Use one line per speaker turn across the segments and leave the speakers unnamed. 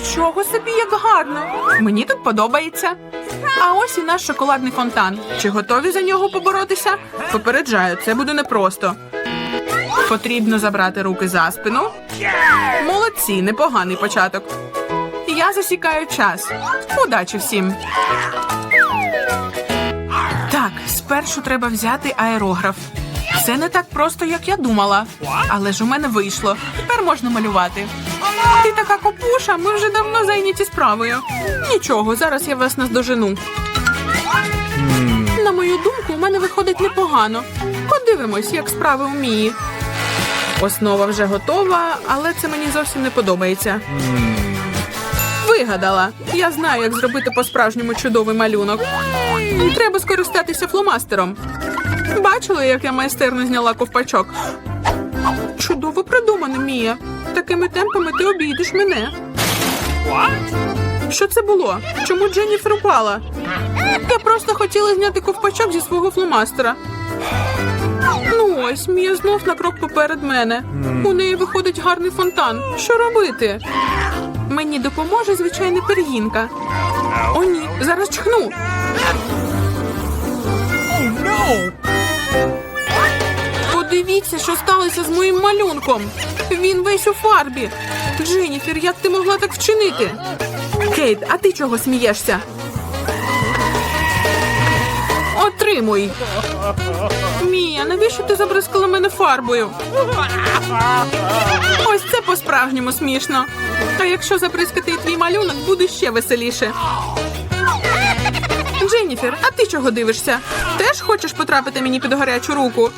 Нічого собі, як гарно. Мені тут подобається. А ось і наш шоколадний фонтан. Чи готові за нього поборотися? Попереджаю, це буде непросто. Потрібно забрати руки за спину. Молодці, непоганий початок. Я засікаю час. Удачі всім. Так, спершу треба взяти аерограф. Це не так просто, як я думала. Але ж у мене вийшло. Тепер можна малювати. Ти така копуша, ми вже давно зайняті справою. Нічого, зараз я вас наздожену. На мою думку, у мене виходить непогано. Подивимось, як справи у Мії. Основа вже готова, але це мені зовсім не подобається. Вигадала. Я знаю, як зробити по-справжньому чудовий малюнок. Треба скористатися фломастером. Бачили, як я майстерно зняла ковпачок? Чудово придумано, Мія. Такими темпами ти обійдеш мене. Що це було? Чому Дженніфер упала? Я просто хотіла зняти ковпачок зі свого фломастера. Ну ось, Мія знов на крок поперед мене. У неї виходить гарний фонтан. Що робити? Мені допоможе звичайна пергінка. О, ні, зараз чхну. Подивіться, що сталося з моїм малюнком. Він весь у фарбі. Дженніфер, як ти могла так вчинити? Кейт, а ти чого смієшся? Отримуй. Мія, навіщо ти забризкала мене фарбою? Ось це по-справжньому смішно. А якщо забризкати твій малюнок, буде ще веселіше. Дженніфер, а ти чого дивишся? Теж хочеш потрапити мені під гарячу руку?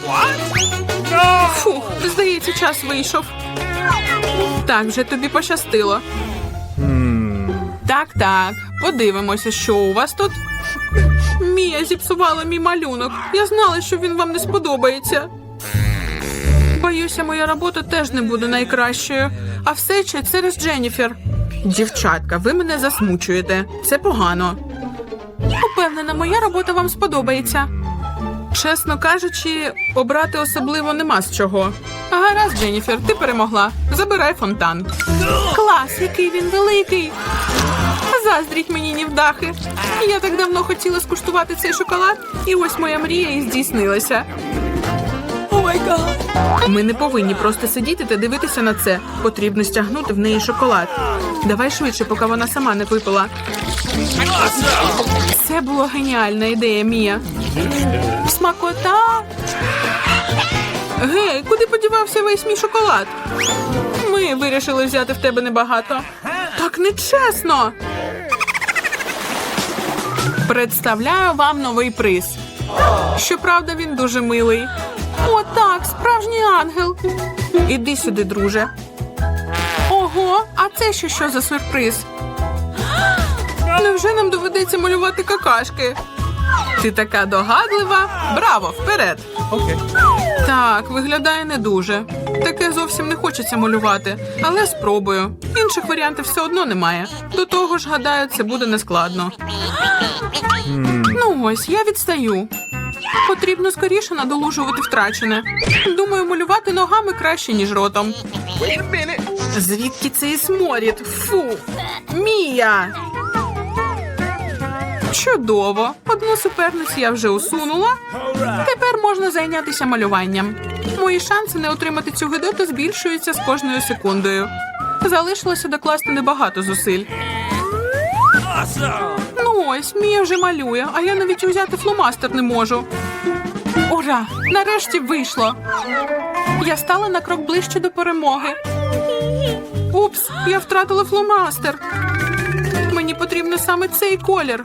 Фух, здається, час вийшов. Так, вже тобі пощастило. Так, так, подивимося, що у вас тут. Мія зіпсувала мій малюнок. Я знала, що він вам не сподобається. Боюся, моя робота теж не буде найкращою. А все ще через Дженніфер. Дівчатка, ви мене засмучуєте. Це погано. Упевнена, моя робота вам сподобається. Чесно кажучи, обрати особливо нема з чого. Гаразд, Дженніфер, ти перемогла. Забирай фонтан. Клас, який він великий. Заздріть мені нівдахи. Я так давно хотіла скуштувати цей шоколад, і ось моя мрія і здійснилася. Ми не повинні просто сидіти та дивитися на це. Потрібно стягнути в неї шоколад. Давай швидше, поки вона сама не випила. Це була геніальна ідея, Мія. Смакота. Гей, куди подівався весь мій шоколад? Ми вирішили взяти в тебе небагато. Так нечесно. Представляю вам новий приз. Щоправда, він дуже милий. О, так, справжній ангел. Іди сюди, друже. Ого, а це ще що за сюрприз? Невже нам доведеться малювати какашки? Ти така догадлива. Браво, вперед! Так, виглядає не дуже. Таке зовсім не хочеться малювати, але спробую. Інших варіантів все одно немає. До того ж, гадаю, це буде нескладно. Ну ось, я відстаю. Потрібно скоріше надолужувати втрачене. Думаю, малювати ногами краще, ніж ротом. Звідки цей сморід? Фу. Мія. Чудово. Одну суперницю я вже усунула. Тепер можна зайнятися малюванням. Мої шанси не отримати цю гидоту збільшуються з кожною секундою. Залишилося докласти небагато зусиль. Ну ось, Мія вже малює, а я навіть взяти фломастер не можу. Ура! Нарешті вийшло. Я стала на крок ближче до перемоги. Упс, я втратила фломастер. Мені потрібно саме цей колір.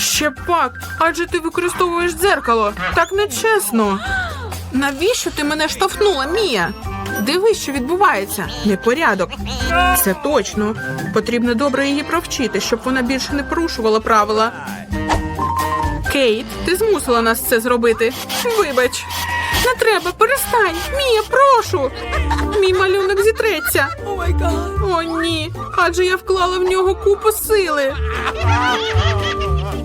Ще пак, адже ти використовуєш дзеркало. Так нечесно. Навіщо ти мене штовхнула, Мія? Дивись, що відбувається. Непорядок. Це точно. Потрібно добре її провчити, щоб вона більше не порушувала правила. Кейт, ти змусила нас це зробити. Вибач. Не треба, перестань. Мія, прошу. Мій малюнок зітреться. О, ні. Адже я вклала в нього купу сили.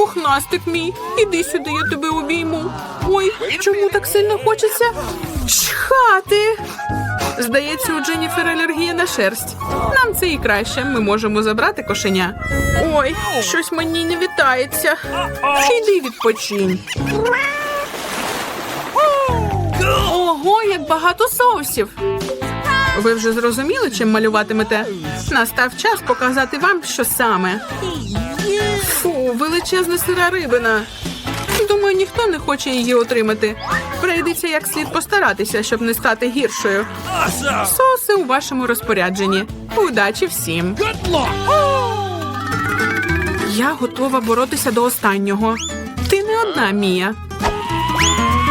Пухнастик мій, іди сюди, я тебе обійму. Ой, чому так сильно хочеться? Чхати. Здається, у Дженніфер алергія на шерсть. Нам це і краще. Ми можемо забрати кошеня. Ой, щось мені не вітається. Іди відпочинь. Ого, як багато соусів. Ви вже зрозуміли, чим малюватимете? Настав час показати вам, що саме. Фу, величезна сира рибина. Думаю, ніхто не хоче її отримати. Прийдеться як слід постаратися, щоб не стати гіршою. Соуси у вашому розпорядженні. Удачі всім. Я готова боротися до останнього. Ти не одна, Мія.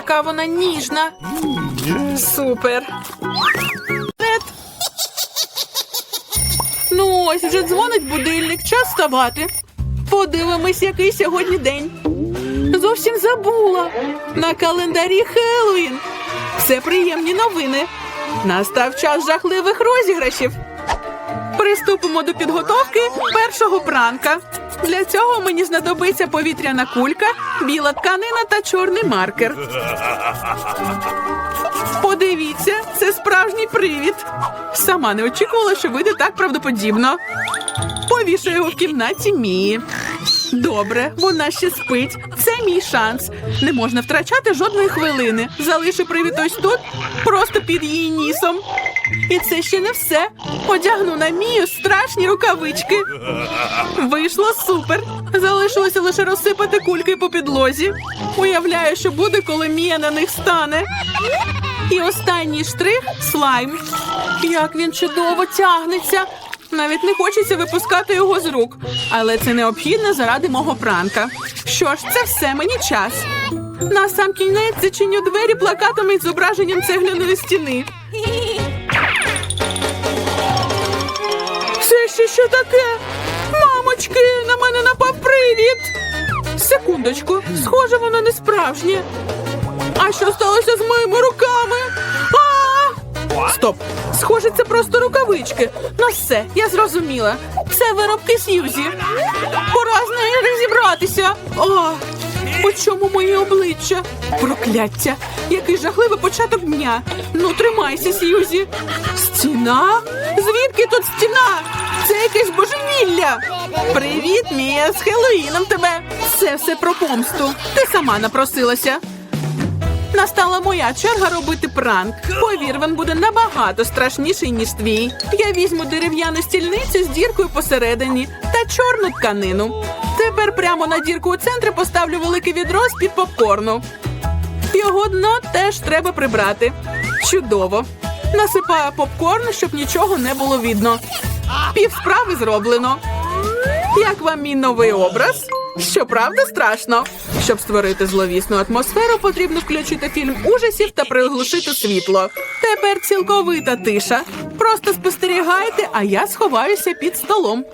Яка вона ніжна. Супер. Нет. Ну ось вже дзвонить будильник. Час вставати. Подивимось, який сьогодні день. Зовсім забула. На календарі Хеллоуін. Це приємні новини. Настав час жахливих розіграшів. Приступимо до підготовки першого пранка. Для цього мені знадобиться повітряна кулька, біла тканина та чорний маркер. Подивіться, це справжній привід. Сама не очікувала, що вийде так правдоподібно. Повішу його в кімнаті Мії. Добре, вона ще спить. Це мій шанс. Не можна втрачати жодної хвилини. Залишу привід ось тут, просто під її нісом. І це ще не все. Одягну на мію страшні рукавички. Вийшло супер. Залишилося лише розсипати кульки по підлозі. Уявляю, що буде, коли Мія на них стане. І останній штрих слайм. Як він чудово тягнеться. Навіть не хочеться випускати його з рук, але це необхідно заради мого пранка. Що ж, це все мені час. На сам кінець зачиню двері плакатами з зображенням цегляної стіни. Це ще що таке? Мамочки, на мене напав привід. Секундочку, схоже, воно не справжнє. А що сталося з моїми руками? А! Стоп! Схоже, це просто рукавички. Ну все, я зрозуміла. Це виробки Сьюзі. Пора з нею розібратися. О, по чому моє обличчя? Прокляття! Який жахливий початок дня. Ну, тримайся, Сьюзі. Стіна? Звідки тут стіна? Це якесь божевілля. Привіт, Мія, з Хеллоїном тебе. Це все про помсту. Ти сама напросилася. Настала моя черга робити пранк. Повір, він буде набагато страшніший, ніж твій. Я візьму дерев'яну стільницю з діркою посередині та чорну тканину. Тепер прямо на дірку у центрі поставлю велике відро з під попкорну. Його дно теж треба прибрати. Чудово. Насипаю попкорн, щоб нічого не було видно. Пів справи зроблено. Як вам мій новий образ? Щоправда, страшно. Щоб створити зловісну атмосферу, потрібно включити фільм ужасів та приглушити світло. Тепер цілковита тиша. Просто спостерігайте, а я сховаюся під столом.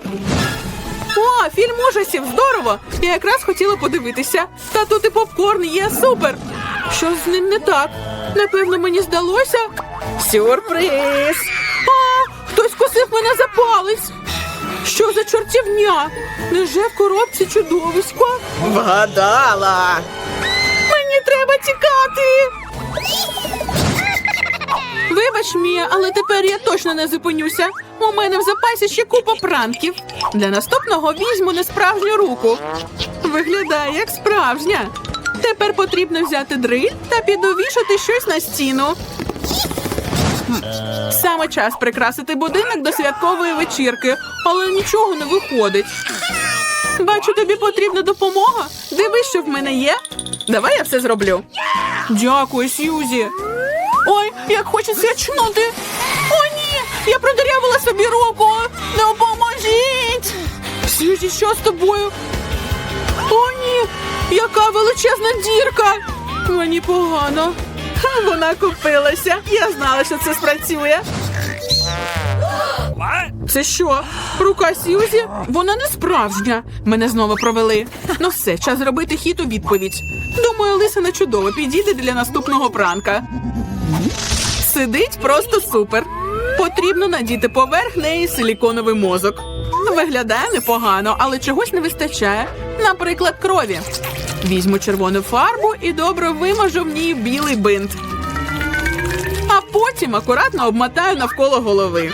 О, фільм ужасів, здорово! Я якраз хотіла подивитися. Та тут і попкорн є супер. Що з ним не так? Напевно, мені здалося. Сюрприз! А, хтось кусив мене за палець. Що за чортівня? Неже в коробці чудовисько?
Вгадала.
Мені треба тікати. Вибач, Мія, але тепер я точно не зупинюся. У мене в запасі ще купа пранків. Для наступного візьму несправжню руку. Виглядає як справжня. Тепер потрібно взяти дриль та підовішати щось на стіну. Саме час прикрасити будинок до святкової вечірки, але нічого не виходить. Бачу, тобі потрібна допомога. Дивись, що в мене є. Давай я все зроблю. Дякую, Сьюзі. Ой, як хочеться чнути. О, ні! Я продырявила собі руку. Допоможіть! Сьюзі, що з тобою? О, ні! Яка величезна дірка! Мені погано. Вона купилася. Я знала, що це спрацює. Це що? Рука Сьюзі? Вона не справжня. Мене знову провели. Ну все, час зробити хід у відповідь. Думаю, лисина чудово підійде для наступного пранка. Сидить просто супер. Потрібно надіти поверх неї силіконовий мозок. Виглядає непогано, але чогось не вистачає. Наприклад, крові. Візьму червону фарбу і добре вимажу в ній білий бинт. А потім акуратно обмотаю навколо голови.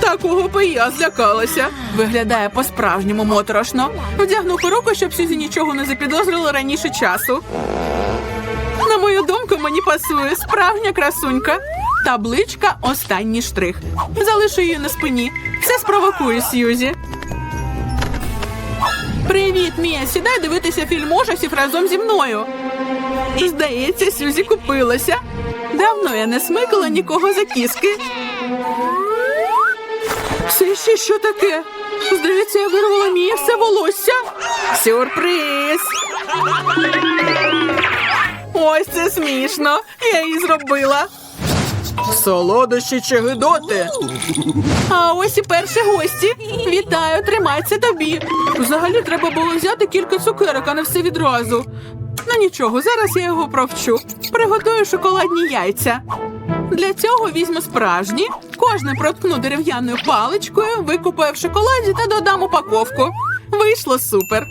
Такого би я злякалася. Виглядає по-справжньому моторошно. Вдягну перуку, щоб Сюзі нічого не запідозрила раніше часу. На мою думку, мені пасує справжня красунька. Табличка останній штрих. Залишу її на спині. Все спровокую Сьюзі. Привіт, Мія. Сідай дивитися фільм ужасів разом зі мною. Здається, Сюзі купилася. Давно я не смикала нікого за кіски. Це ще що таке? Здається, я вирвала Мії все волосся. Сюрприз! Ось це смішно. Я її зробила. Солодощі чи гидоти. А ось і перші гості. Вітаю, тримайся тобі. Взагалі треба було взяти кілька цукерок, а не все відразу. Ну нічого, зараз я його провчу. Приготую шоколадні яйця. Для цього візьму справжні, кожне проткну дерев'яною паличкою, викупаю в шоколаді та додам упаковку. Вийшло супер.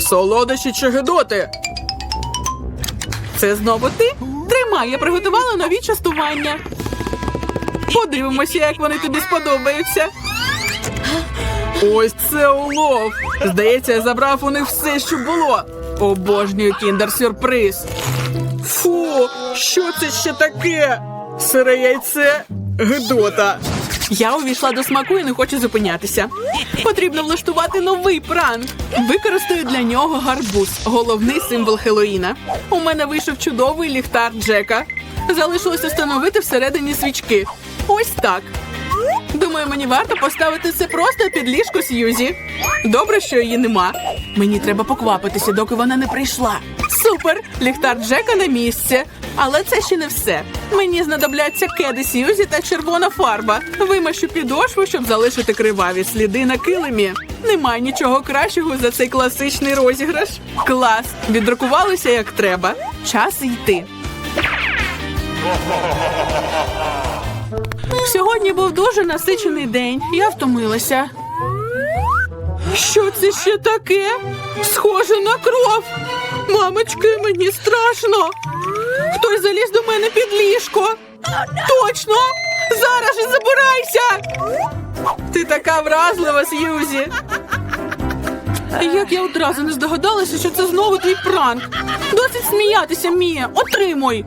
Солодощі чи гидоти. Це знову ти? Тримай, я приготувала нові частування. Подивимося, як вони тобі сподобаються. Ось це улов. Здається, я забрав у них все, що було. Обожнюю кіндер-сюрприз. Фу, що це ще таке? Сире яйце Гидота. Я увійшла до смаку і не хочу зупинятися. Потрібно влаштувати новий пранк. Використаю для нього гарбуз, головний символ Хеллоїна. У мене вийшов чудовий ліхтар Джека. Залишилося встановити всередині свічки. Ось так. Думаю, мені варто поставити це просто під ліжко Сьюзі. Добре, що її нема. Мені треба поквапитися, доки вона не прийшла. Супер! Ліхтар Джека на місці. Але це ще не все. Мені знадобляться кеди Сьюзі та червона фарба. Вимащу підошву, щоб залишити криваві сліди на килимі. Немає нічого кращого за цей класичний розіграш. Клас! Відрукувалися як треба. Час йти. Сьогодні був дуже насичений день. Я втомилася. Що це ще таке? Схоже на кров. Мамочки, мені страшно. Хтось заліз до мене під ліжко. Точно! Зараз же забирайся! Ти така вразлива, Сьюзі. Як я одразу не здогадалася, що це знову твій пранк. Досить сміятися, Мія. Отримуй.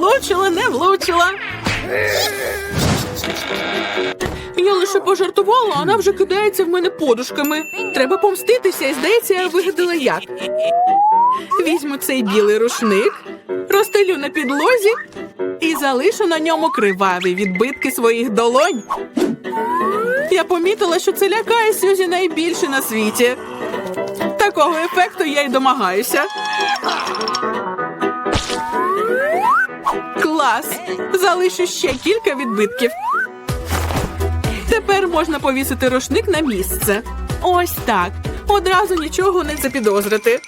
Влучила, не влучила. Я лише пожартувала, а вона вже кидається в мене подушками. Треба помститися, і здається, я вигадала як. Візьму цей білий рушник, розстелю на підлозі і залишу на ньому криваві відбитки своїх долонь. Я помітила, що це лякає Сюзі найбільше на світі. Такого ефекту я й домагаюся. Клас! Залишу ще кілька відбитків. Тепер можна повісити рушник на місце. Ось так. Одразу нічого не запідозрити.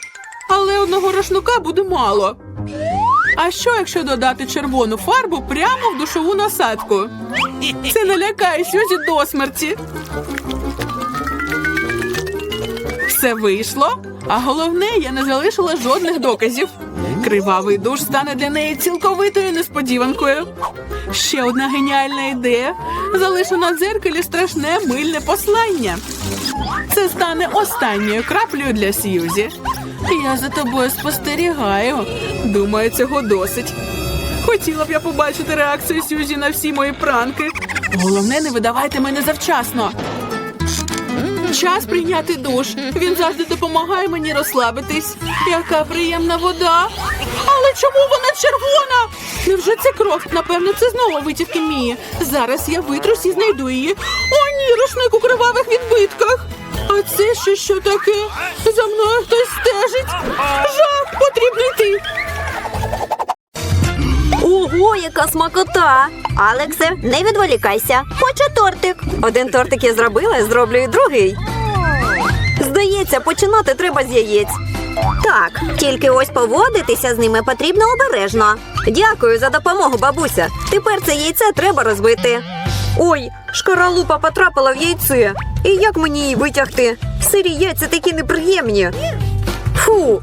Але одного рушника буде мало. А що, якщо додати червону фарбу прямо в душову насадку? Це налякає Сюзі до смерті. Все вийшло, а головне, я не залишила жодних доказів. Кривавий душ стане для неї цілковитою несподіванкою. Ще одна геніальна ідея. Залишу на дзеркалі страшне мильне послання. Це стане останньою краплею для Сьюзі. Я за тобою спостерігаю. Думаю, цього досить. Хотіла б я побачити реакцію Сьюзі на всі мої пранки. Головне, не видавайте мене завчасно. Час прийняти душ. Він завжди допомагає мені розслабитись. Яка приємна вода. Але чому вона червона? Невже це кров? Напевно, це знову витівки Мії. Зараз я витрусь і знайду її. О, ні, рушник у кривавих відбитках. А це ще що таке? За мною хтось стежить. Жах, потрібно йти.
Ого, яка смакота! Алексе, не відволікайся. Хочу тортик. Один тортик я зробила, зроблю і другий. Здається, починати треба з яєць. Так, тільки ось поводитися з ними потрібно обережно. Дякую за допомогу, бабуся. Тепер це яйце треба розбити. Ой, шкаралупа потрапила в яйце. І як мені її витягти? Сирі яйця такі неприємні. Фу.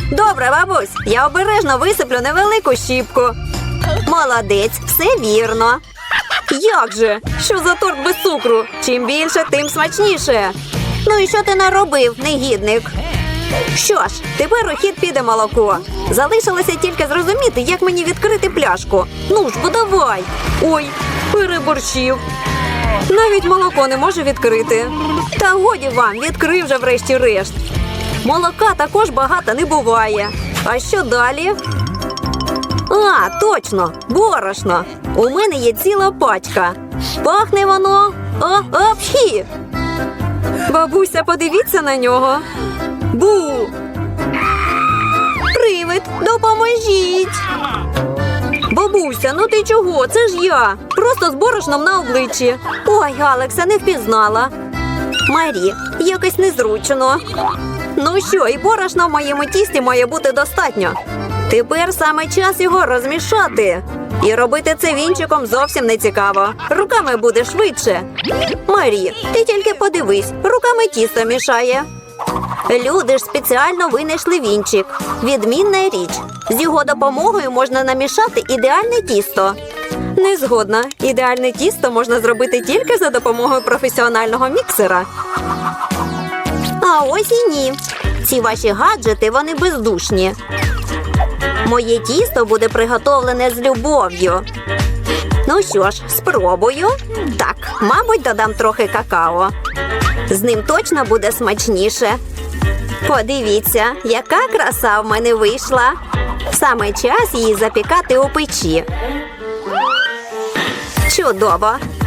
Добре, бабусь, я обережно висиплю невелику щіпку. Молодець, все вірно. Як же? Що за торт без цукру? Чим більше, тим смачніше. Ну і що ти наробив, негідник? Що ж, тепер у хід піде молоко. Залишилося тільки зрозуміти, як мені відкрити пляшку. Ну ж, бо давай. Ой, переборщив. Навіть молоко не може відкрити. Та годі вам, відкрив вже врешті-решт. Молока також багато не буває. А що далі? А, точно, борошно. У мене є ціла пачка. Пахне воно. О, апхі. Бабуся, подивіться на нього. Бу. Привид, допоможіть. Бабуся, ну ти чого? Це ж я. Просто з борошном на обличчі. Ой, Алекса, не впізнала. Марі, якось незручно. Ну що, і борошна в моєму тісті має бути достатньо. Тепер саме час його розмішати. І робити це вінчиком зовсім не цікаво. Руками буде швидше. Марі, ти тільки подивись, руками тісто мішає. Люди ж спеціально винайшли вінчик. Відмінна річ. З його допомогою можна намішати ідеальне тісто. Не згодна. Ідеальне тісто можна зробити тільки за допомогою професіонального міксера. А ось і ні. Ці ваші гаджети вони бездушні. Моє тісто буде приготовлене з любов'ю. Ну що ж, спробую. Так, мабуть, додам трохи какао. З ним точно буде смачніше. Подивіться, яка краса в мене вийшла. Саме час її запікати у печі. Чудово!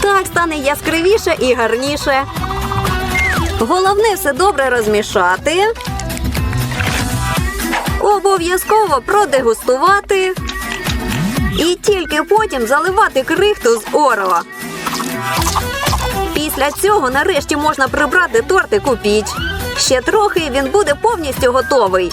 Так стане яскравіше і гарніше. Головне все добре розмішати. Обов'язково продегустувати. І тільки потім заливати крихту з. Після Після цього нарешті можна прибрати тортик у піч. Ще трохи він буде повністю готовий.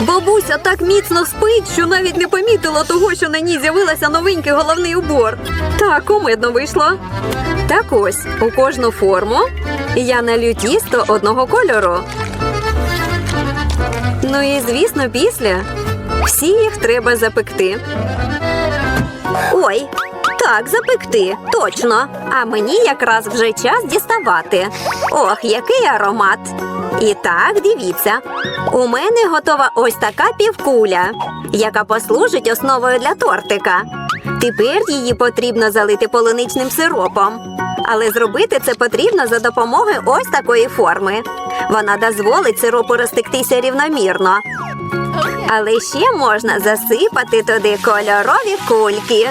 Бабуся так міцно спить, що навіть не помітила того, що на ній з'явилася новенький головний убор. Так, кумедно вийшло. Так ось, у кожну форму я налью тісто одного кольору. Ну і звісно, після всі їх треба запекти. Ой, так, запекти, точно. А мені якраз вже час діставати. Ох, який аромат. І так, дивіться. У мене готова ось така півкуля, яка послужить основою для тортика. Тепер її потрібно залити полуничним сиропом. Але зробити це потрібно за допомогою ось такої форми. Вона дозволить сиропу розтектися рівномірно. Але ще можна засипати туди кольорові кульки.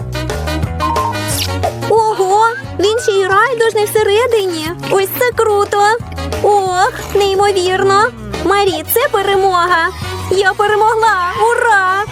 Він ще й райдужний всередині. Ось це круто. Ох, неймовірно. Марі, це перемога. Я перемогла. Ура!